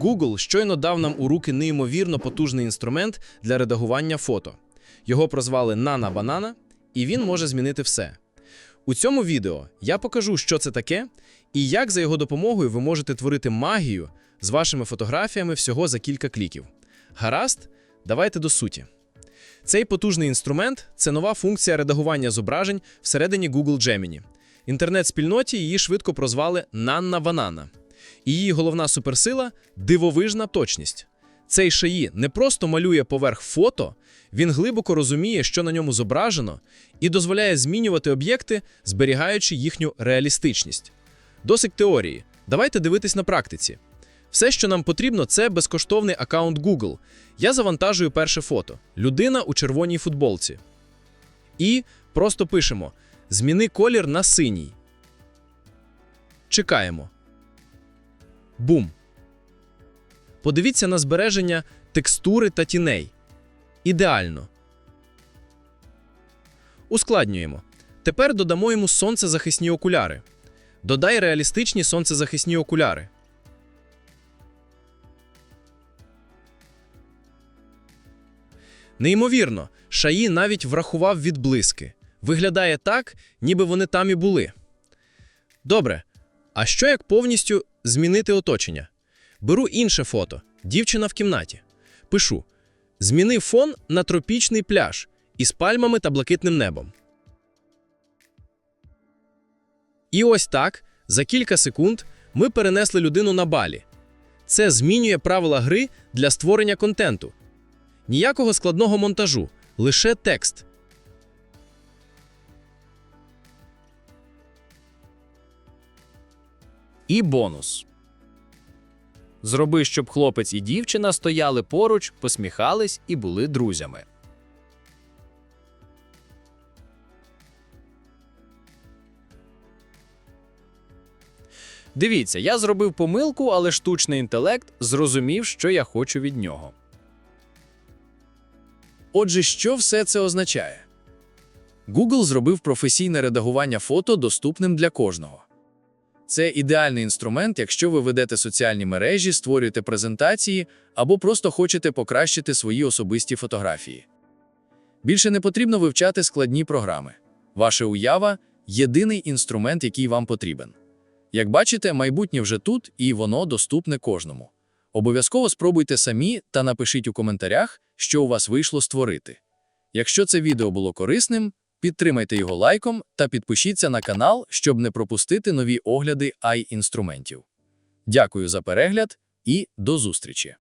Google щойно дав нам у руки неймовірно потужний інструмент для редагування фото. Його прозвали Nana Banana, і він може змінити все. У цьому відео я покажу, що це таке, і як за його допомогою ви можете творити магію з вашими фотографіями всього за кілька кліків. Гаразд, давайте до суті. Цей потужний інструмент це нова функція редагування зображень всередині Google Gemini. Інтернет-спільноті її швидко прозвали Нанна Банана. Її головна суперсила дивовижна точність. Цей шаї не просто малює поверх фото, він глибоко розуміє, що на ньому зображено, і дозволяє змінювати об'єкти, зберігаючи їхню реалістичність. Досить теорії. Давайте дивитись на практиці. Все, що нам потрібно, це безкоштовний аккаунт Google. Я завантажую перше фото. Людина у червоній футболці. І просто пишемо: Зміни колір на синій. Чекаємо. Бум. Подивіться на збереження текстури та тіней. Ідеально. Ускладнюємо. Тепер додамо йому сонцезахисні окуляри. Додай реалістичні сонцезахисні окуляри. Неймовірно, Шаї навіть врахував відблиски. Виглядає так, ніби вони там і були. Добре. А що як повністю змінити оточення? Беру інше фото. Дівчина в кімнаті. Пишу: Зміни фон на тропічний пляж із пальмами та блакитним небом. І ось так, за кілька секунд, ми перенесли людину на балі. Це змінює правила гри для створення контенту. Ніякого складного монтажу, лише текст. І бонус. Зроби, щоб хлопець і дівчина стояли поруч, посміхались і були друзями. Дивіться, я зробив помилку, але штучний інтелект зрозумів, що я хочу від нього. Отже, що все це означає? Google зробив професійне редагування фото доступним для кожного. Це ідеальний інструмент, якщо ви ведете соціальні мережі, створюєте презентації або просто хочете покращити свої особисті фотографії. Більше не потрібно вивчати складні програми. Ваша уява єдиний інструмент, який вам потрібен. Як бачите, майбутнє вже тут і воно доступне кожному. Обов'язково спробуйте самі та напишіть у коментарях, що у вас вийшло створити. Якщо це відео було корисним, підтримайте його лайком та підпишіться на канал, щоб не пропустити нові огляди AI-інструментів. Дякую за перегляд і до зустрічі!